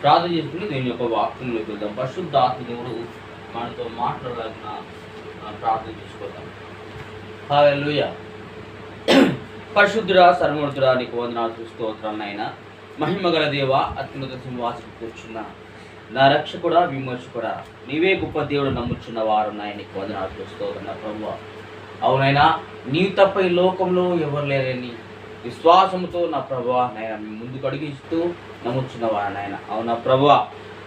ప్రార్థన చేసుకుని దీని యొక్క వాక్యంలోకి వెళ్దాం పరిశుద్ధ ఆత్మ దేవుడు మనతో మాట్లాడాలన్న ప్రార్థన చేసుకోదాం హల్లెలూయా. పరిశుద్ధురా సర్వముద్రా నీకు వందనాలు స్తోత్రాలు నాయన. మహిమ గల దేవ అత్యున్నత సింహాసనం కూర్చున్న నా రక్షకుడా విమర్శకుడా నీవే గొప్ప దేవుడు నమ్ముచున్న వారు నాయన నీకు వందనాలు స్తోత్రం నా ప్రభు అవునైనా నీ తప్ప ఈ లోకంలో ఎవరు లేరని విశ్వాసంతో నా ప్రభా నాయన మీ ముందుకు అడిగిస్తూ నమ్ముచున్న వారు నాయన? అవునా ప్రభా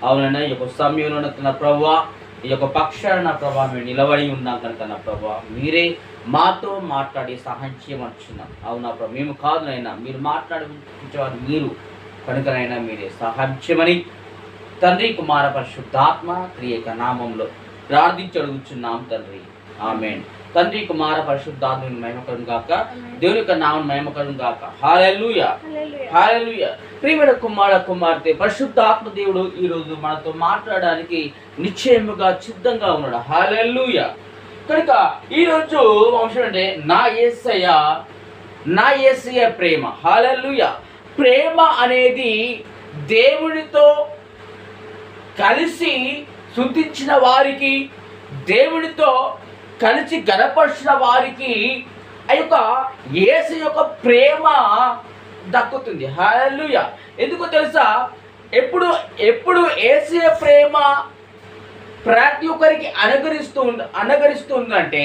అవునైనా ఈ యొక్క సమయంలో నా ప్రభా ఈ యొక్క పక్షాన నా ప్రభా మేము నిలబడి ఉన్నాం కనుక నా ప్రభా మీరే మాతో మాట్లాడి సహాయం చేయమనుచున్నాం. అవునా ప్రభా? మేము కాదు నైనా మీరు మాట్లాడించేవారు మీరు. కనుకనైనా మీరే సహాయం చేయమని తండ్రి కుమార పరిశుద్ధాత్మ త్రియక నామంలో ప్రార్థించి అడుగుచున్నాం తండ్రి. ఆమెన్. తండ్రి కుమార పరిశుద్ధాత్మ మహిమకరం గాక. దేవుని యొక్క నామం మహిమకరం గాక. హాలెలూయా హాలెలూయా ప్రియమైన కుమార కుమార్తె పరిశుద్ధాత్మ దేవుడు ఈ రోజు మనతో మాట్లాడడానికి నిశ్చయముగా సిద్ధంగా ఉన్నాడు. హాలెలూయా కనుక ఈ రోజు అంశం అంటే నా యేసయ్య నా యేసయ్య ప్రేమ. హాలెలూయా ప్రేమ అనేది దేవునితో కలిసి శుద్ధించిన వారికి దేవునితో కలిసి గనపరిచిన వారికి ఆ యొక్క యేసు యొక్క ప్రేమ దక్కుతుంది. హల్లెలూయా. ఎందుకో తెలుసా? ఎప్పుడు ఎప్పుడు ఏసీ ప్రేమ ప్రతి ఒక్కరికి అనుగరిస్తూ అనుగరిస్తుందంటే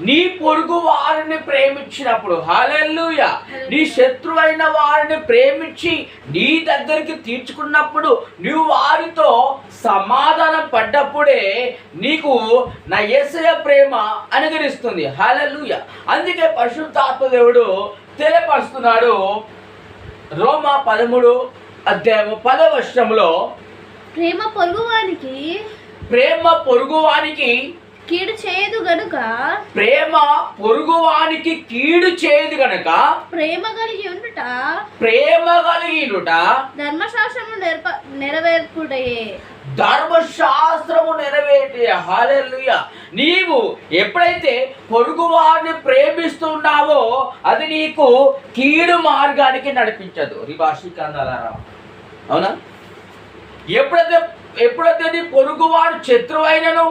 నీ పొరుగు వారిని ప్రేమించినప్పుడు హాలెల్లుయ నీ శత్రువైన వారిని ప్రేమించి నీ దగ్గరికి తీర్చుకున్నప్పుడు నువ్వు వారితో సమాధానం పడ్డప్పుడే నీకు నా యేసయ ప్రేమ అనుగరిస్తుంది. హాలెల్లుయ. అందుకే పరిశుద్ధాత్మ దేవుడు తెలియపరుస్తున్నాడు. రోమా పదమూడు అధ్యాయము పదవర్షంలో ప్రేమ పొరుగువానికి ప్రేమ పొరుగువానికి కీడు చేయదు గనుక ప్రేమ పొరుగువానికి కీడు చేయదు గనక ప్రేమ కలిగి ఉండుట ప్రేమ కలిగినుట ధర్మశాస్త్రము నెరప నెరవేర్పుడయే ధర్మశాస్త్రము నెరవేర్చే హాలెలుయ నీవు ఎప్పుడైతే పొరుగువారిని ప్రేమిస్తున్నావో అది నీకు కీడు మార్గానికి నడిపించదు. రిభాషి కందాలారా అవునా? ఎప్పుడైతే ఎప్పుడైతే నీ పొరుగువాడు శత్రువైనను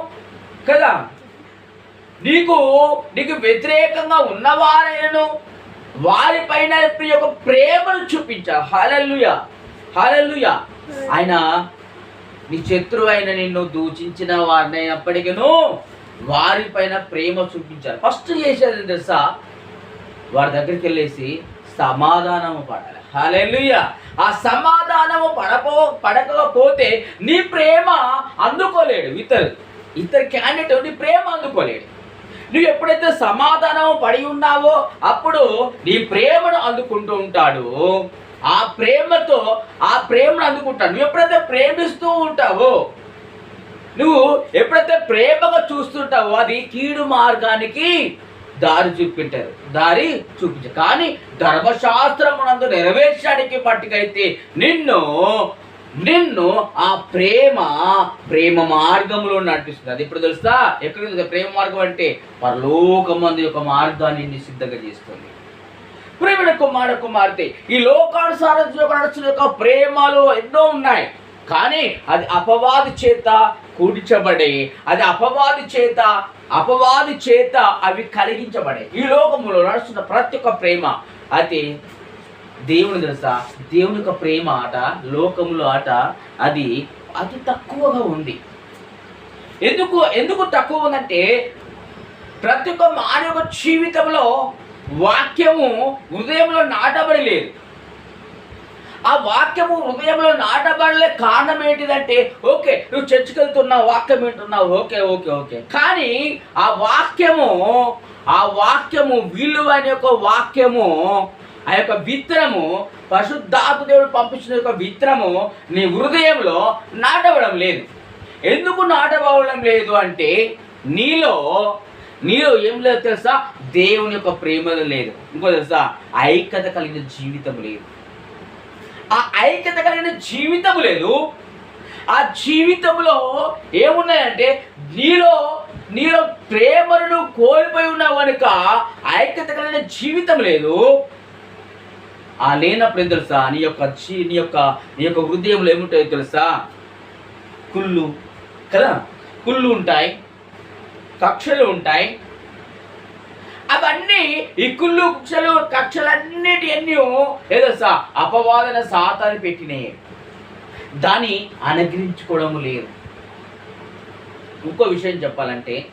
కదా? నీకు నీకు వ్యతిరేకంగా ఉన్నవారైనను వారిపైన ఇప్పుడు యొక్క ప్రేమను చూపించాలి హలల్లుయ. హాలెల్లుయ. ఆయన నీ శత్రువైన నిన్ను దూషించిన వారినైనప్పటికీను వారిపైన ప్రేమ చూపించాలి. ఫస్ట్ చేసేది తెలుసా? వారి దగ్గరికి వెళ్ళేసి సమాధానము పడాలి. హాలెలుయ ఆ సమాధానము పడపో పడకపోతే నీ ప్రేమ అందుకోలేడు ఇతరు ఇద్దరు క్యాండిడేట్ నీ ప్రేమ అందుకోలేడు నువ్వు ఎప్పుడైతే సమాధానం పడి ఉన్నావో అప్పుడు నీ ప్రేమను అందుకుంటూ ఉంటాడు. ఆ ప్రేమతో ఆ ప్రేమను అందుకుంటాడు. నువ్వు ఎప్పుడైతే ప్రేమిస్తూ ఉంటావో నువ్వు ఎప్పుడైతే ప్రేమగా చూస్తుంటావో అది కీడు మార్గానికి దారి చూపింటారు దారి చూపించారు కానీ ధర్మశాస్త్రమునందు నెరవేర్చడానికి మట్టుకైతే నిన్ను నిన్ను ఆ ప్రేమ ప్రేమ మార్గంలో నడిపిస్తుంది. అది ఇప్పుడు తెలుసా? ఎక్కడ ప్రేమ మార్గం అంటే పరలోకమంది యొక్క మార్గాన్ని నిన్ను సిద్ధంగా చేస్తుంది. ప్రేమిడ కుమార కుమార్తె ఈ లోకానుసారం నడుస్తున్న యొక్క ప్రేమలు ఎన్నో ఉన్నాయి. కానీ అది అపవాది చేత కూడిచబడే అది అపవాది చేత అపవాది చేత అవి కలిగించబడే. ఈ లోకంలో నడుస్తున్న ప్రతి ఒక్క ప్రేమ అది దేవుని తెలుసా? దేవుని యొక్క ప్రేమ ఆట లోకంలో ఆట అది అతి తక్కువగా ఉంది. ఎందుకు ఎందుకు తక్కువ ఉందంటే ప్రతి ఒక్క మానవ జీవితంలో వాక్యము హృదయంలో నాటబడి లేదు. ఆ వాక్యము హృదయంలో నాటబడలే కారణం ఏంటిదంటే ఓకే నువ్వు చర్చికి వెళ్తున్నావు వాక్యం వింటున్నావు ఓకే ఓకే ఓకే. కానీ ఆ వాక్యము ఆ వాక్యము విలువైన యొక్క వాక్యము ఆ యొక్క విత్తనము పరిశుద్ధాత్మ దేవుడు పంపించిన యొక్క విత్తనము నీ హృదయంలో నాటవడం లేదు. ఎందుకు నాటబడడం లేదు అంటే నీలో నీలో ఏం లేదు తెలుసా? దేవుని యొక్క ప్రేమ లేదు. ఇంకో తెలుసా? ఐక్యత కలిగిన జీవితం లేదు. ఆ ఐక్యత కలిగిన జీవితం లేదు. ఆ జీవితంలో ఏమున్నాయంటే నీలో నీలో ప్రేమను కోల్పోయి ఉన్నావు కనుక ఐక్యత కలిగిన జీవితం లేదు. ఆ లేనప్పుడు ఏం తెలుసా? నీ యొక్క చీ నీ యొక్క నీ యొక్క హృదయంలో ఏముంటాయో తెలుసా? కుళ్ళు. కదా? కుళ్ళు ఉంటాయి కక్షలు ఉంటాయి. అవన్నీ ఈ కుళ్ళు కుక్షలు కక్షలన్నిటి అన్నీ ఏదో సా అపవాదన సాతాన్ని పెట్టినాయి. దాన్ని అనుగ్రహించుకోవడం లేదు. ఇంకో విషయం చెప్పాలంటే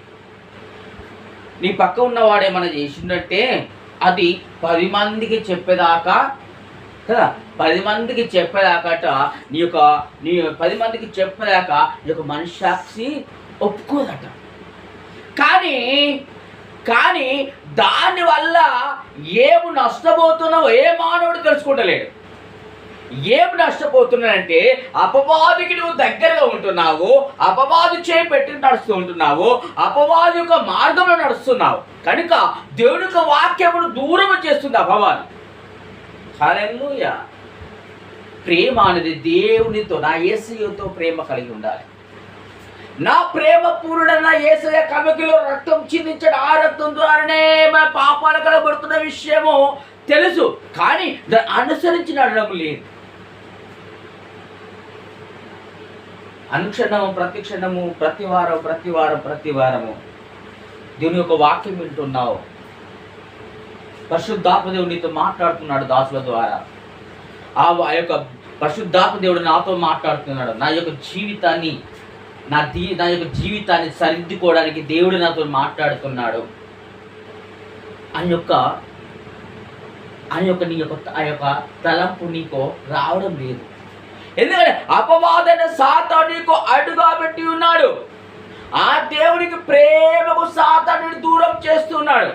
నీ పక్క ఉన్నవాడు ఏమైనా చేసిందంటే అది పది మందికి చెప్పేదాకా కదా? పది మందికి చెప్పేదాకట నీ యొక్క నీ పది మందికి చెప్పేదాకా నీ యొక్క మనస్సాక్షి ఒప్పుకోదట. కానీ కానీ దానివల్ల ఏమి నష్టపోతున్నావో ఏ మానవుడు తెలుసుకుంటలేడు. ఏం నష్టపోతున్నానంటే అపవాదికి నువ్వు దగ్గరగా ఉంటున్నావు అపవాదు చేయి పెట్టి నడుస్తూ ఉంటున్నావు అపవాది యొక్క మార్గంలో నడుస్తున్నావు. కనుక దేవుని యొక్క వాక్యమును దూరం చేస్తుంది అపవాది. హల్లెలూయా. ప్రేమ అనేది దేవునితో నా ఏసయ్యతో ప్రేమ కలిగి ఉండాలి. నా ప్రేమ పూర్ణన ఏసయ కమికిలో రక్తం చిందించడం ఆ రక్తం ద్వారానే మన పాపాలు కలబడుతున్న విషయము తెలుసు. కానీ దాన్ని అనుసరించి నడడం లేదు. అనుక్షణము ప్రతిక్షణము ప్రతి వారం ప్రతి వారం ప్రతి వారము దీని యొక్క వాక్యం వింటున్నావు. పరిశుద్ధాత్మదేవుడు నీతో మాట్లాడుతున్నాడు దాసుల ద్వారా. ఆ ఆ యొక్క పరిశుద్ధాత్మదేవుడు నాతో మాట్లాడుతున్నాడు. నా యొక్క జీవితాన్ని నా దీ నా యొక్క జీవితాన్ని సరిదిద్దుకోవడానికి దేవుడు నాతో మాట్లాడుతున్నాడు. అని యొక్క ఆ యొక్క నీ యొక్క ఆ యొక్క తలంపు నీకు రావడం లేదు. ఎందుకంటే అపవాదన సాతా నీకు అడ్డుగా పెట్టి ఉన్నాడు. ఆ దేవునికి ప్రేమకు సాతానుని దూరం చేస్తున్నాడు.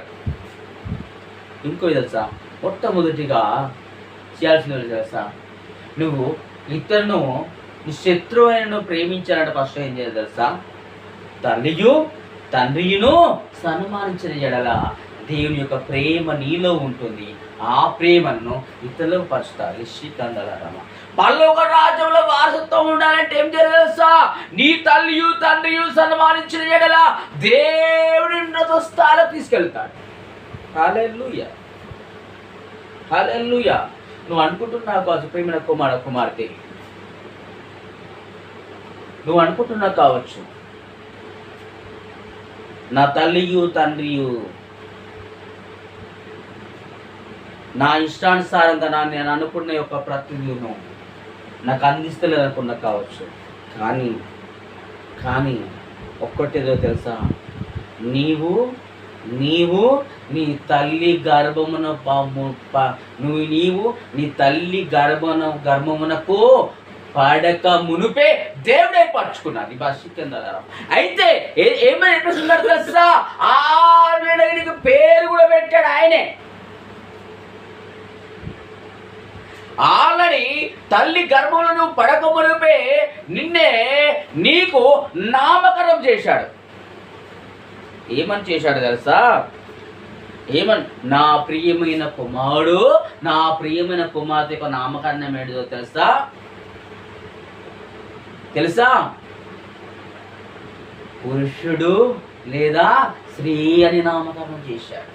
ఇంకో తెలుసా? మొట్టమొదటిగా చేయాల్సింది తెలుసా? నువ్వు ఇతరును నీ శత్రువైన నువ్వు ప్రేమించాలంటే ఫస్ట్ ఏం చేయాలి తెలుసా? తల్లియు తండ్రియును సన్మానించిన ఎడల దేవుని యొక్క ప్రేమ నీలో ఉంటుంది. ఆ ప్రేమను ఇతరులకు పరుస్తారు. శ్రీకందలరమ పల్లొక రాజ్యంలో వారసత్వం ఉండాలంటే ఏం జరగదు తెలుసా? నీ తల్లియు తండ్రియు సన్మానించిన ఎడల దేవుడి ఉన్నత స్థాయిలో తీసుకెళ్తాడు. హల్లెలూయా. హల్లెలూయా. నువ్వు అనుకుంటున్నావు కావచ్చు ప్రేమిన కుమార కుమార్తె. నువ్వు అనుకుంటున్నావు కావచ్చు. నా తల్లియు తండ్రియు నా ఇష్టానుసారంగా నా నేను అనుకున్న యొక్క ప్రతిభను నాకు అందిస్తలేదు అనుకున్నా కావచ్చు. కానీ కానీ ఒక్కటేదో తెలుసా? నీవు నీవు నీ తల్లి గర్భమున నువ్వు నీవు నీ తల్లి గర్భన గర్భమునకు పడక మునుపే దేవుడే పరుచుకున్నాడు ఈ భాష అయితే ఏమైనా ఎట్లా చెప్పేస్తున్నాడు తెలుసా? ఆ పేరు కూడా పెట్టాడు ఆయనే. ఆల్రెడీ తల్లి గర్భంలో నువ్వు పడక మునిపే నిన్నే నీకు నామకరణం చేశాడు. ఏమని చేశాడు తెలుసా? ఏమని? నా ప్రియమైన కుమారుడు నా ప్రియమైన కుమార్తె యొక్క నామకరణం ఏంటిదో తెలుసా? తెలుసా? పురుషుడు లేదా స్త్రీ అని నామకరణం చేశాడు.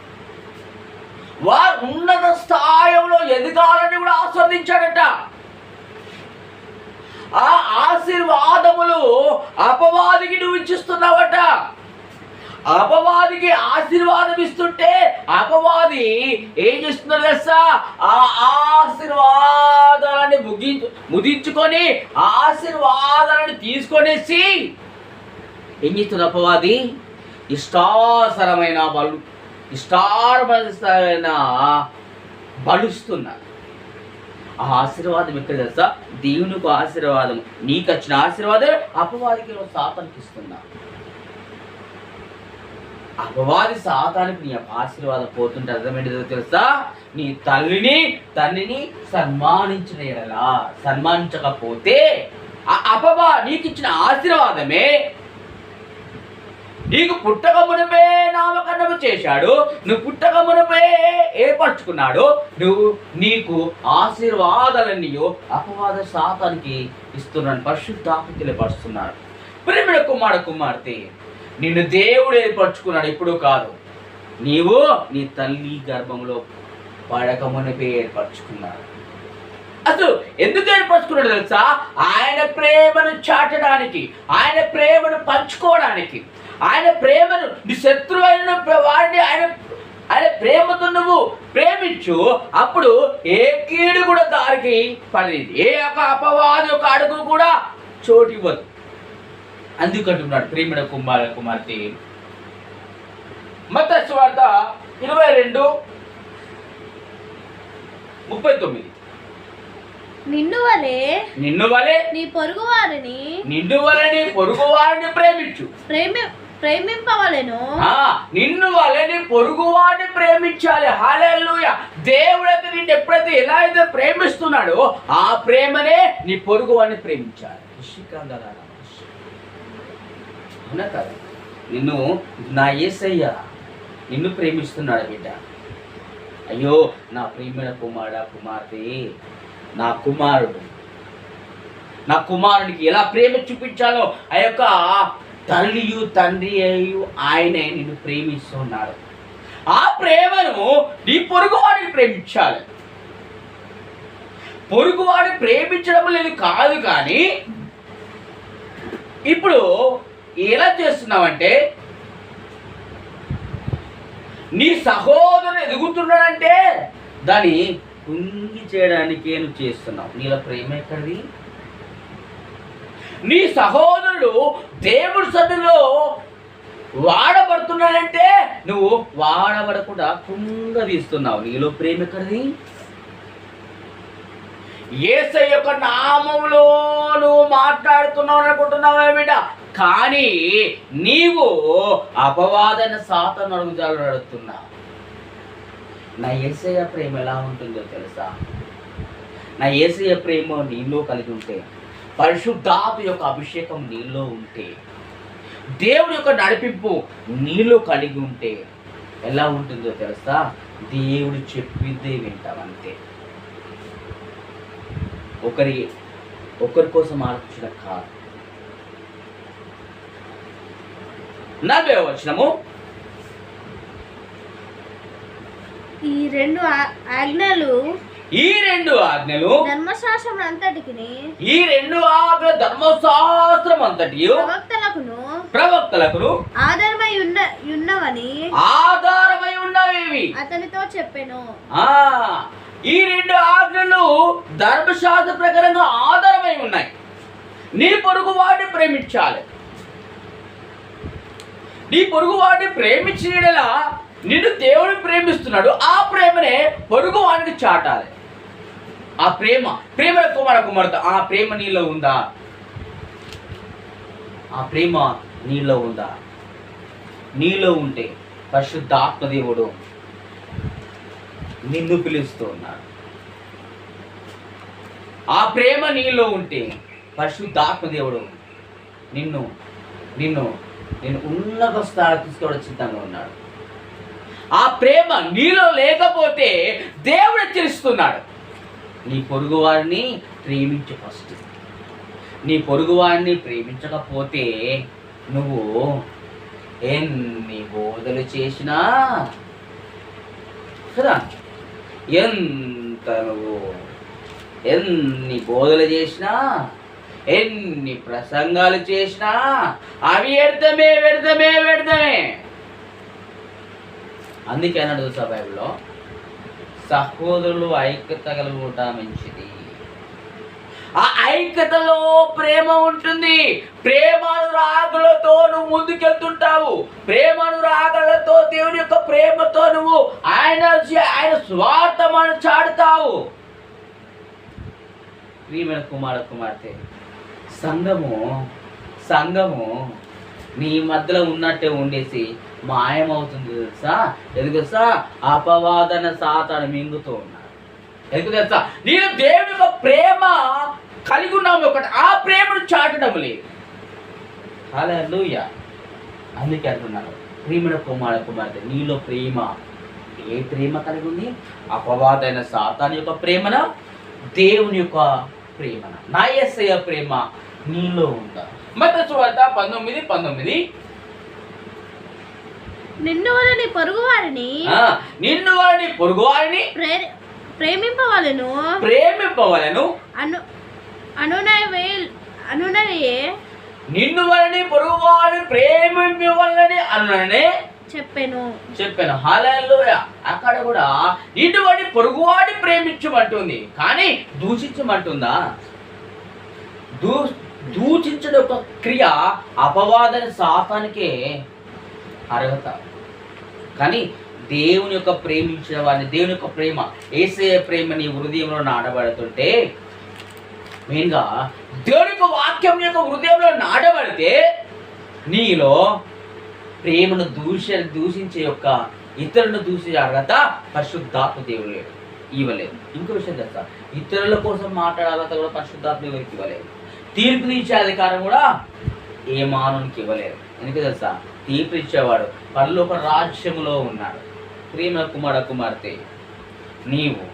వారు ఉన్నత స్థాయిలో ఎదగాలని కూడా ఆస్వాదించాడట. ఆ ఆశీర్వాదములు అపవాదికి నువ్వు ఇచ్చిస్తున్నావట. అపవాదికి ఆశీర్వాదం ఇస్తుంటే అపవాది ఏం చేస్తున్నాడు తెలుసా? ఆ ఆశీర్వాదాలని ముగించు ముదించుకొని ఆశీర్వాదాలను తీసుకొనేసి ఏం చేస్తుంది అపవాది? ఇష్టాసరమైన వాళ్ళు ఇష్టారమైన బలుస్తున్నారు. ఆ ఆశీర్వాదం ఎక్కడ తెలుసా? దేవునికి ఆశీర్వాదం. నీకు వచ్చిన ఆశీర్వాదం అపవాదికి నువ్వు సాతానికి ఇస్తున్నా. అపవాది సాతానికి నీ ఆశీర్వాదం పోతుంటే అర్థమేంటిదో తెలుసా? నీ తల్లిని తల్లిని సన్మానించిన ఎడలా సన్మానించకపోతే ఆ అపవా నీకు ఇచ్చిన ఆశీర్వాదమే నీకు పుట్టక మునిపే నామకరణము చేశాడు నువ్వు పుట్టక మునిపే ఏర్పరచుకున్నాడు నువ్వు నీకు ఆశీర్వాదాలన్నీ అపవాద శాతానికి ఇస్తున్నాను పరిశుద్ధాత్మ తెలియపరుస్తున్నాడు ప్రేమిడ కుమార కుమార్తె నిన్ను దేవుడు ఏర్పరచుకున్నాడు ఇప్పుడు కాదు. నీవు నీ తల్లి గర్భంలో పడకమునిపై ఏర్పరచుకున్నాడు అసలు ఎందుకు ఏర్పరచుకున్నాడు తెలుసా? ఆయన ప్రేమను చాటడానికి ఆయన ప్రేమను పంచుకోవడానికి. ఆయన ప్రేమను నీ శత్రువైన వాడిని ఆయన ఆయన ప్రేమతో నువ్వు ప్రేమించు అప్పుడు ఏ కీడు కూడా దారికి పడలేదు. ఏ ఒక అపవాది ఒక అడుగు కూడా చోటు ఇవ్వదు. అందుకంటున్నాడు ప్రేమిడ కుమార కుమార్తె. మత వార్త ఇరవై రెండు ముప్పై తొమ్మిది. నిన్ను వలే నిన్ను వలె నీ పొరుగు వారిని నిన్ను వలని పొరుగు వారిని ప్రేమించు. ప్రేమి ప్రేమింపవలెను. ఆ నిన్ను వలని పొరుగు వారిని ప్రేమించాలి. హాలెలూయ దేవుడైతే నిన్ను ఎప్పుడైతే ఎలా అయితే ప్రేమిస్తున్నాడో ఆ ప్రేమనే నీ పొరుగు వారిని ప్రేమించాలి. అవునా కదా? నిన్ను నా ఏసయ్య నిన్ను ప్రేమిస్తున్నాడు బిడ్డ. అయ్యో నా ప్రేమైన కుమారుడా కుమార్తె నా కుమారుడు. నా కుమారుడికి ఎలా ప్రేమ చూపించాలో ఆ యొక్క తల్లియు తండ్రి అయ్యు ఆయనే నిన్ను ప్రేమిస్తున్నాడు ఆ ప్రేమను నీ పొరుగువాడిని ప్రేమించాలి. పొరుగువాడిని ప్రేమించడం లేదు కాదు కానీ ఇప్పుడు ఎలా చేస్తున్నావంటే నీ సహోదరుడు ఎదుగుతున్నాడంటే దాన్ని కుంగి చేయడానికే నువ్వు చేస్తున్నావు. నీలో ప్రేమ ఎక్కడిది? నీ సహోదరుడు దేవుడి సన్నిధిలో వాడబడుతున్నాడంటే నువ్వు వాడబడకుండా కుంగదీస్తున్నావు నీలో ప్రేమ ఎక్కడిది? ఏసై యొక్క నామంలో నువ్వు మాట్లాడుతున్నావు అనుకుంటున్నావు బిడ్డ? కానీ నీవు అపవాదన సాతను అడుగుదాలు నడుతున్నావు నా ఏసయ్య ప్రేమ ఎలా ఉంటుందో తెలుసా? నా ఏసయ్య ప్రేమ నీలో కలిగి ఉంటే పరిశుద్ధాత్మ యొక్క అభిషేకం నీలో ఉంటే దేవుడి యొక్క నడిపింపు నీలో కలిగి ఉంటే ఎలా ఉంటుందో తెలుసా? దేవుడు చెప్పిందే వింటాం అంతే. ఒకరి ఒకరి కోసం ఆలోచించడం కాదు. నలభై వచ్చినము ఈ రెండు ఆ- ఆజ్ఞలు ఈ రెండు ఆజ్ఞలు ధర్మశాస్త్రం అంతటికి ఈ రెండు ఆజ్ఞ ధర్మశాస్త్రం అంతటి ప్రవక్తలకును ప్రవక్తలకు ఆధారమై ఉన్న ఉన్నవని ఆధారమై ఉన్నవి అతనితో చెప్పెను. ఆ ఈ రెండు ఆజ్ఞలు ధర్మశాస్త్ర ప్రకారంగా ఆధారమై ఉన్నాయి. నీ పొరుగు వాడిని ప్రేమించాలి. నీ పొరుగు వాడిని ప్రేమించేలా నిన్ను దేవుడు ప్రేమిస్తున్నాడు. ఆ ప్రేమనే పొరుగు వాడికి చాటాలి. ఆ ప్రేమ ప్రేమ కుమార కుమార్తె ఆ ప్రేమ నీలో ఉందా? ఆ ప్రేమ నీలో ఉందా? నీలో ఉంటే పరిశుద్ధ దేవుడు నిన్ను పిలుస్తూ ఉన్నాడు ఆ ప్రేమ నీలో ఉంటే పరిశుద్ధ ఆత్మదేవుడు నిన్ను నిన్ను నేను ఉన్నత స్థాయి తీసుకోవడం సిద్ధంగా ఉన్నాడు. ఆ ప్రేమ నీలో లేకపోతే దేవుడు హెచ్చరిస్తున్నాడు. నీ పొరుగువారిని ప్రేమించు ఫస్ట్. నీ పొరుగువారిని ప్రేమించకపోతే నువ్వు ఎన్ని బోధలు చేసినా కదా ఎంత నువ్వు ఎన్ని బోధలు చేసినా ఎన్ని ప్రసంగాలు చేసినా అవి ఎడతమే పెడతమే పెడతమే అందుకే అన్నాడు చూసా బైబిల్లో? సహోదరులు ఐక్యత కలుగుట మంచిది. ఆ ఐక్యతలో ప్రేమ ఉంటుంది. ప్రేమానురాగులతో నువ్వు ముందుకెళ్తుంటావు. ప్రేమానురాగులతో దేవుని యొక్క ప్రేమతో నువ్వు ఆయన ఆయన స్వార్థమను చాడుతావు ప్రియమైన కుమార కుమార్తె సంఘము సంఘము నీ మధ్యలో ఉన్నట్టే ఉండేసి మాయమవుతుంది తెలుసా? ఎందుకు తెలుసా? అపవాదన సాతాను మింగుతూ ఉన్నాడు ఎందుకు తెలుసా? నేను దేవుని యొక్క ప్రేమ కలిగి ఉన్నాము ఒకటి ఆ ప్రేమను చాటడం లేదు. హల్లెలూయా. అందుకే అంటున్నాను ప్రియమైన కుమార కుమార్తె నీలో ప్రేమ ఏ ప్రేమ కలిగి ఉంది? అపవాదైన సాతాని యొక్క ప్రేమన? దేవుని యొక్క ప్రేమన? నా ప్రేమ నీలో ఉందా? మత సువార్త పంతొమ్మిది పంతొమ్మిది. నిన్ను వారిని ఆ, నిన్ను వారిని పొరుగు వారిని ప్రేరి ప్రేమింపవలను. ప్రేమింపవలను. అను అనునవే అనునయే నిన్ను వారిని పొరుగు వారిని ప్రేమింపవలని అన్ననే చెప్పాను. చెప్పాను. హాలూయ అక్కడ కూడా ఇటువంటి పొరుగువాడి ప్రేమించమంటుంది. కానీ దూషించమంటుందా? దూ దూషించడం ఒక క్రియ అపవాదని శాతానికే అర్హత. కానీ దేవుని యొక్క ప్రేమించిన వారిని దేవుని యొక్క ప్రేమ ఏసే ప్రేమ నీ హృదయంలో నాడబడుతుంటే మెయిన్గా దేవుని యొక్క వాక్యం యొక్క హృదయంలో నాటబడితే నీలో ప్రేమను దూష దూషించే యొక్క ఇతరులను దూషించే అర్హత పరిశుద్ధాత్మ దేవుడు లేడు ఇవ్వలేదు. ఇంకో విషయం తెలుసా? ఇతరుల కోసం మాట్లాడే కూడా పరిశుద్ధాత్మ దేవుడికి ఇవ్వలేదు. తీర్పు తీర్చే అధికారం కూడా ఏ మానవునికి ఇవ్వలేదు. ఎందుకు తెలుసా? తీర్పు ఇచ్చేవాడు పరలోక రాజ్యములో ఉన్నాడు. ప్రేమ కుమార కుమార్తె నీవు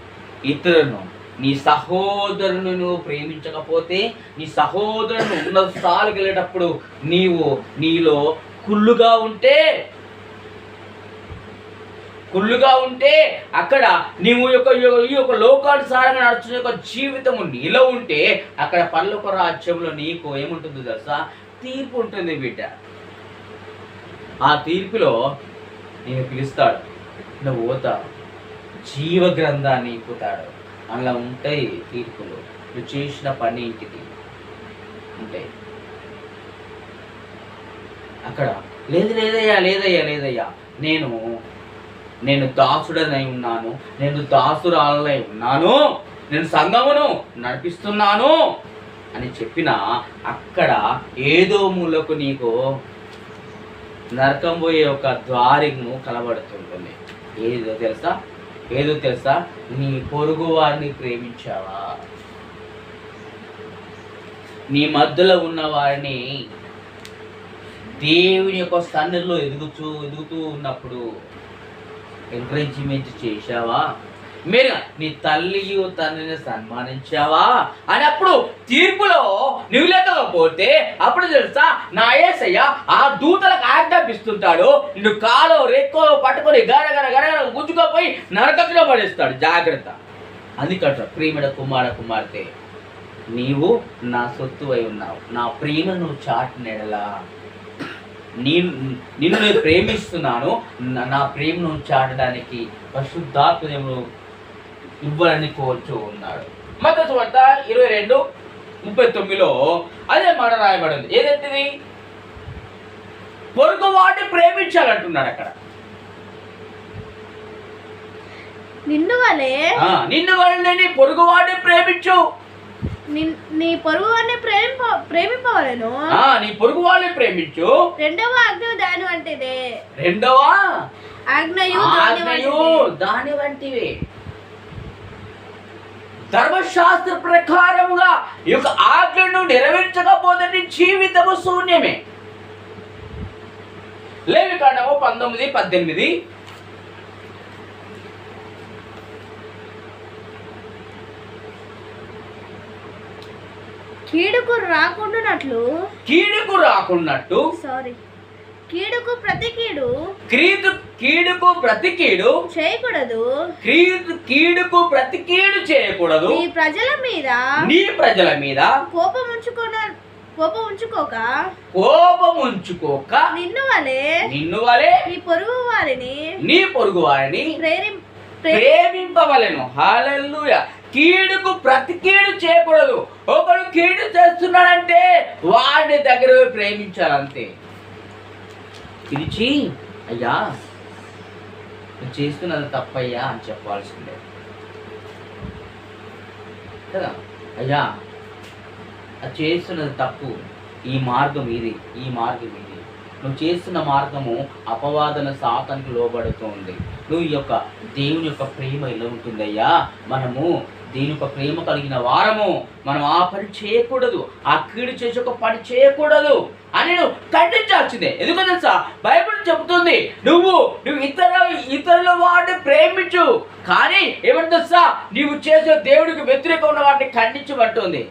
ఇతరులను నీ సహోదరుని నువ్వు ప్రేమించకపోతే నీ సహోదరుని ఉన్న స్థాయికి వెళ్ళేటప్పుడు నీవు నీలో కుళ్ళుగా ఉంటే కుళ్ళుగా ఉంటే అక్కడ నీవు యొక్క ఈ యొక్క లోకానుసారంగా నడుచుకునే యొక్క జీవితము నీలో ఉంటే అక్కడ పర్లోక రాజ్యంలో నీకు ఏముంటుందో తెలుసా? తీర్పు ఉంటుంది బిడ్డ. ఆ తీర్పులో నేను పిలుస్తాడు. నువ్వు పోతా. జీవ గ్రంథాన్ని పోతాడు. అలా ఉంటాయి తీర్పులు. నువ్వు చేసిన పని ఇంటికి ఉంటాయి. అక్కడ లేదు లేదయ్యా లేదయ్యా లేదయ్యా. నేను నేను దాసుడనై ఉన్నాను. నేను దాసురాలనై ఉన్నాను. నేను సంఘమును నడిపిస్తున్నాను అని చెప్పిన అక్కడ ఏదో మూలకు నీకు నరకం పోయే ఒక ద్వారిను కలబడుతుంటుంది. ఏదో తెలుసా? ఏదో తెలుసా? నీ పొరుగు వారిని ప్రేమించావా? నీ మధ్యలో ఉన్న వారిని దేవుని యొక్క సన్నిధిలో ఎదుగుతూ ఎదుగుతూ ఉన్నప్పుడు ఎంకరేజ్మెంట్ చేశావా? మీరు నీ తల్లియు తండ్రిని సన్మానించావా? అని అప్పుడు తీర్పులో నువ్వు లేకపోతే అప్పుడు తెలుసా నా ఏసయ్య ఆ దూతలకు ఆజ్ఞాపిస్తుంటాడు నిన్ను కాలో రెక్కో పట్టుకొని గరగర గరగర గుంజుకోపోయి నరకట్లో పడేస్తాడు. జాగ్రత్త. అందుకంట ప్రేమిడ కుమార కుమార్తె నీవు నా సొత్తు అయి ఉన్నావు. నా ప్రేమను నువ్వు చాటినెడలా. నిన్ను నేను ప్రేమిస్తున్నాను. నా- ప్రేమను చాటడానికి పరిశుద్ధాత్మను ఇవ్వాలని కోరుచూ ఉన్నాడు మత వార్త ఇరవై రెండు ముప్పై తొమ్మిదిలో అదే మాట రాయబడింది. ఏదైతే పొరుగు వాటిని ప్రేమించాలంటున్నాడు అక్కడ. నిన్ను వలే? నిన్ను వాళ్ళని పొరుగు వాటిని ప్రేమించు. నీ పొరుగు వారిని ప్రేమింప ప్రేమింపవలను? నీ పొరుగు వాళ్ళని ప్రేమించు. రెండవ ఆజ్ఞ దాని వంటిదే. రెండవ? ఆజ్ఞయు. దాని వంటివి. ధర్మశాస్త్ర ప్రకారముగా ఈ యొక్క ఆజ్ఞను నెరవేర్చకపోతే నీ జీవితము శూన్యమే. లేవి కాండము పంతొమ్మిది పద్దెనిమిది. కీడుకు రాకుండానట్లు కీడుకు రాకున్నట్టు సారీ కీడుకు ప్రతి కీడు క్రీడు కీడుకు ప్రతి కీడు చేయకూడదు. క్రీడు కీడుకు ప్రతి కీడు చేయకూడదు. నీ ప్రజల మీద నీ ప్రజల మీద కోపం ఉంచుకోన కోపం ఉంచుకోక. కోపం ఉంచుకోక. నిన్ను వలే నిన్ను వలే నీ పొరుగు వారిని నీ పొరుగు వారిని ప్రేరి ప్రే- ప్రేమింపవలెను. హాలెల్లుయ. కీడుకు ప్రతి కీడు చేయకూడదు. ఒకడు కీడు చేస్తున్నాడంటే వాడి దగ్గర ప్రేమించాలంతే. పిలిచి అయ్యా నువ్వు చేస్తున్నది తప్పయ్యా అని చెప్పాల్సిందే. కదా? అయ్యా అది చేస్తున్నది తప్పు. ఈ మార్గం ఇది ఈ మార్గం ఇది. నువ్వు చేస్తున్న మార్గము అపవాదన సాతానికి లోబడుతోంది. నువ్వు ఈ యొక్క దేవుని యొక్క ప్రేమ ఇలా ఉంటుందయ్యా? మనము దీని యొక్క ప్రేమ కలిగిన వారము. మనం ఆ పని చేయకూడదు. ఆ కీడు చేసి ఒక పని చేయకూడదు. అని నేను ఖండించాల్సిందే. ఎందుకో తెలుసా? బైబిల్ చెబుతుంది నువ్వు నువ్వు ఇతర ఇతరుల వాడిని ప్రేమించు. కానీ ఏమంటే తెలుసా? నీవు చేసే దేవుడికి వ్యతిరేకం ఉన్న వాటిని ఖండించమంటుంది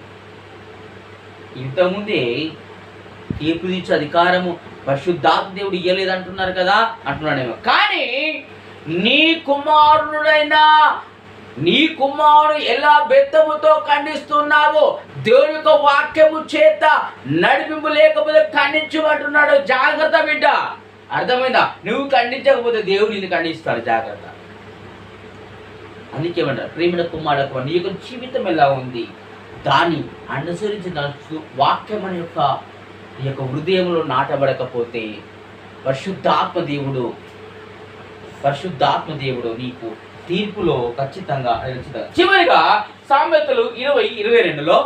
ఇంతకుముందే తీర్పు తీర్చే అధికారము పరిశుద్ధాత్మ దేవుడు ఇయ్యలేదు అంటున్నారు కదా? అంటున్నాడేమో. కానీ నీ కుమారుడైనా నీ కుమారుడు ఎలా బెత్తముతో ఖండిస్తున్నావో దేవుని యొక్క వాక్యము చేత నడిపింపు లేకపోతే ఖండించమంటున్నాడు జాగ్రత్త బిడ్డ. అర్థమైందా? నువ్వు ఖండించకపోతే దేవుడు నిన్ను ఖండిస్తాడు జాగ్రత్త. అందుకేమంటారు ప్రేమిడ కుమారుడు నీ యొక్క జీవితం ఎలా ఉంది? దాన్ని అనుసరించి నడుచు వాక్యం అనే యొక్క ఈ యొక్క హృదయంలో నాటబడకపోతే పరిశుద్ధాత్మ దేవుడు పరిశుద్ధాత్మ దేవుడు నీకు తీర్పులో ఖచ్చితంగా ఖచ్చితంగా. చివరిగా సామెతలు ఇరవై ఇరవై రెండులో.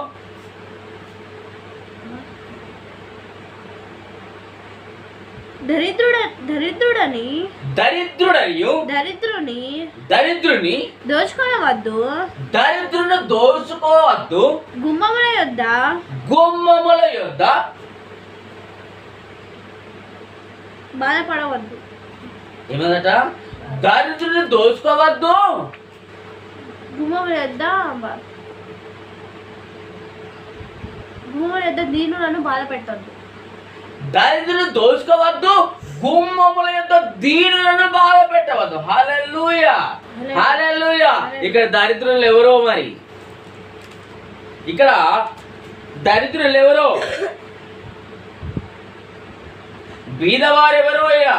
దరిద్రుడ దరిద్రుడని దరిద్రుడయు దరిద్రుని దరిద్రుని దోచుకోవద్దు దరిద్రుని దోచుకోవద్దు. గుమ్మముల యొద్ద. గుమ్మముల యొద్ద. బాధపడవద్దు. ఏమదట? దరిద్రుని దోచుకోవద్దు. బాధ పెట్టద్దు దరిద్రుని దోచుకోవద్దు. గుమ్మముల యొక్క దీనులను బాధ పెట్టవద్దు హల్లెలూయా. హల్లెలూయా. ఇక్కడ దరిద్రులు ఎవరో మరి? ఇక్కడ దరిద్రులు ఎవరో? బీదవారెవరో ఇక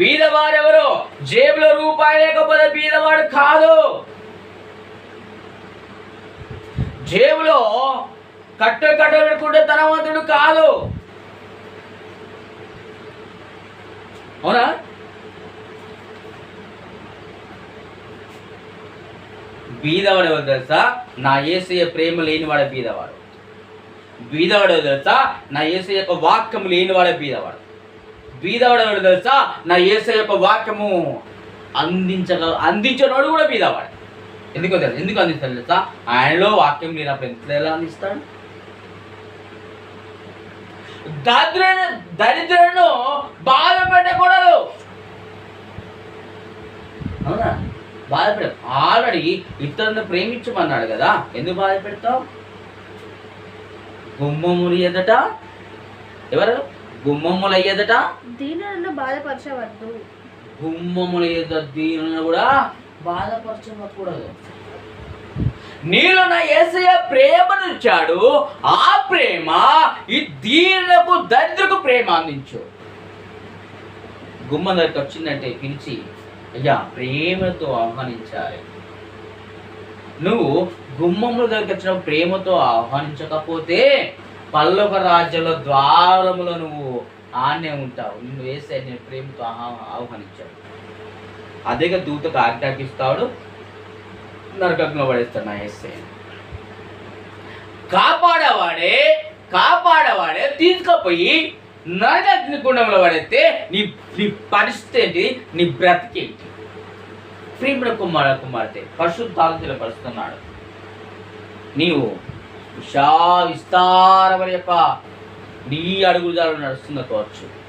బీదవారెవరో? జేబులో రూపాయి లేకపోతే బీదవాడు కాదు. జేబులో కట్ట కట్ట పెట్టుకుంటే ధనవంతుడు కాదు. అవునా? బీదవాడు ఎవరు తెలుసా? నా ఏసయ్య ప్రేమ లేనివాడు బీదవాడు. బీదవాడు తెలుసా? నా ఏసయ్య యొక్క వాక్యం లేనివాడే బీదవాడు. బీదవాడు తెలుసా? నా ఏసయ్య యొక్క వాక్యము అందించగ అందించినవాడు కూడా బీదవాడు. ఎందుకో తెలుసు? ఎందుకు అందిస్తాడు తెలుసా? ఆయనలో వాక్యం లేనప్పుడు ఎంత ఎలా అందిస్తాడు? దరిద్ర దరిద్రను బాధ పెట్టకూడదు అవునా? బాధపడే ఆల్రెడీ ఇతరులను ప్రేమించమన్నాడు కదా. ఎందుకు బాధ పెడతావు గుమ్మములు ఎదట ఎవరు? గుమ్మముల ఎదట దీనులను బాధపరచవద్దు. గుమ్మముల ఎదుట దీనిని కూడా బాధపరచకూడదు. నీలో నా ఏసయ్య ప్రేమనిచ్చాడు ఆ ప్రేమ ఈ దీనులకు దరిద్రకు ప్రేమ అందించు. గుమ్మం దగ్గరికి వచ్చిందంటే పిలిచి అయ్యా ప్రేమతో ఆహ్వానించాలి. నువ్వు గుమ్మముల దగ్గరికి వచ్చిన ప్రేమతో ఆహ్వానించకపోతే పల్లొక రాజ్యంలో ద్వారములో నువ్వు ఆనే ఉంటావు. నిన్ను వేసే నేను ప్రేమతో ఆహ్వానించాడు. అదేగా దూతకు ఆజ్ఞాపిస్తాడు. నరకంలో పడేస్తాడు నా ఎస్ఐ కాపాడవాడే కాపాడవాడే తీసుకుపోయి నరకాగ్ని గుండంలో పడితే నీ నీ పరిస్థితి ఏంటి? నీ బ్రతికేంటి ప్రేమ కుమార కుమార్తె పరిశుద్ధాలు పరుస్తున్నాడు నీవు విశా విస్తారమైన యొక్క నీ అడుగుదారు నడుస్తున్న కావచ్చు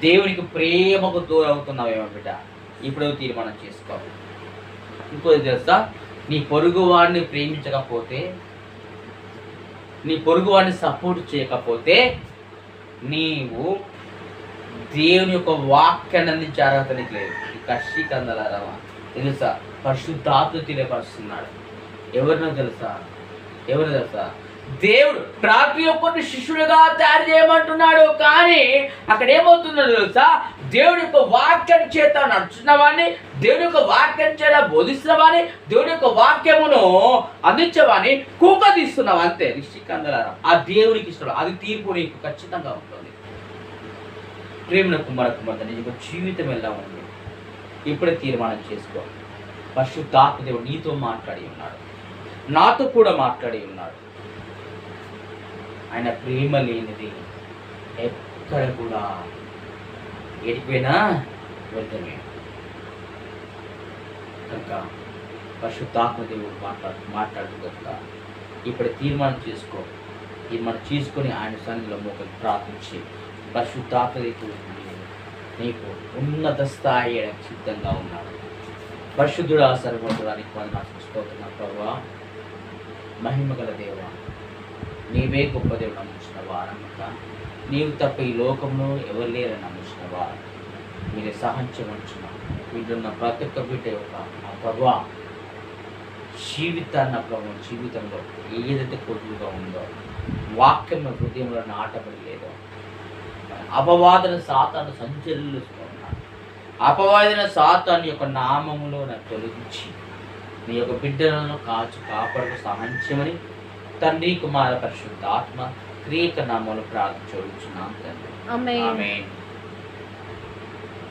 దేవునికి ప్రేమకు దూరం అవుతున్నావేమో బిడ్డ. ఇప్పుడు తీర్మానం చేసుకో. ఇంకోది తెలుసా? నీ పొరుగు వాడిని ప్రేమించకపోతే నీ పొరుగు వాడిని సపోర్ట్ చేయకపోతే నీవు దేవుని యొక్క వాక్యాన్ని అందించే అర్హత నీకు లేదు. ఈ కషి కందలారమా తెలుసా? పరిశుద్ధాత్మ తెలియపరుస్తున్నాడు. ఎవరినో తెలుసా? ఎవరు తెలుసా? దేవుడు ప్రతి ఒక్కరిని శిష్యులుగా తయారు చేయమంటున్నాడు కానీ అక్కడ ఏమవుతుందో తెలుసా? దేవుడి యొక్క వాక్యం చేత నడుచున్న వాడిని దేవుడి యొక్క వాక్యం చేత బోధిస్తున్న వాడిని దేవుడి యొక్క వాక్యమును అందించేవాడిని కూక తీస్తున్నావు అంతే రిషికందలారా ఆ దేవునికి ఇష్టం అది తీర్పు నీకు ఖచ్చితంగా ఉంటుంది. ప్రేమల కుమార కుమార్తె నీ యొక్క జీవితం ఎలా ఉంది? ఇప్పుడే తీర్మానం చేసుకో. పరిశుద్ధాత్మ దేవుడు నీతో మాట్లాడి ఉన్నాడు. నాతో కూడా మాట్లాడి ఉన్నాడు ఆయన ప్రేమ లేనిది ఎక్కడ కూడా ఎడిపోయినా వ్యర్థమే కనుక పరిశుద్ధాత్మ దేవుడు మాట్లాడు మాట్లాడు కనుక ఇప్పుడు తీర్మానం చేసుకో. తీర్మానం చేసుకొని ఆయన సన్నిధిలో మోకలు ప్రార్థించి పరిశుద్ధాత్మ దేవుడు నీకు ఉన్నత స్థాయి సిద్ధంగా ఉన్నాడు. పరిశుద్ధుడా సర్వోత్తరానికి వందనాలు స్తోత్రం. ప్రభావ మహిమ గల దేవ నీవే గొప్ప దేవుడు నమ్ముచున్న నమ్మక నీవు తప్ప ఈ లోకంలో ఎవరు లేరని నమ్ముచున్నావా మీరు సహించవచ్చున వీళ్ళున్న ప్రతి ఒక్క బిడ్డ యొక్క ఆ ప్రభా జీవితాన్ని ప్రభు జీవితంలో ఏదైతే కొద్దుగా ఉందో వాక్యం హృదయంలో నాటబడి లేదో అపవాదన సాతాను సంచరిస్తున్నాడు అపవాదన సాతాను యొక్క నామములో నాకు తొలగించి నీ యొక్క బిడ్డలను కాచు కాపాడు సహాయించమని తండ్రి కుమార పరిశుద్ధ ఆత్మ క్రియక నామంలో ప్రార్థించున్నాం తండ్రి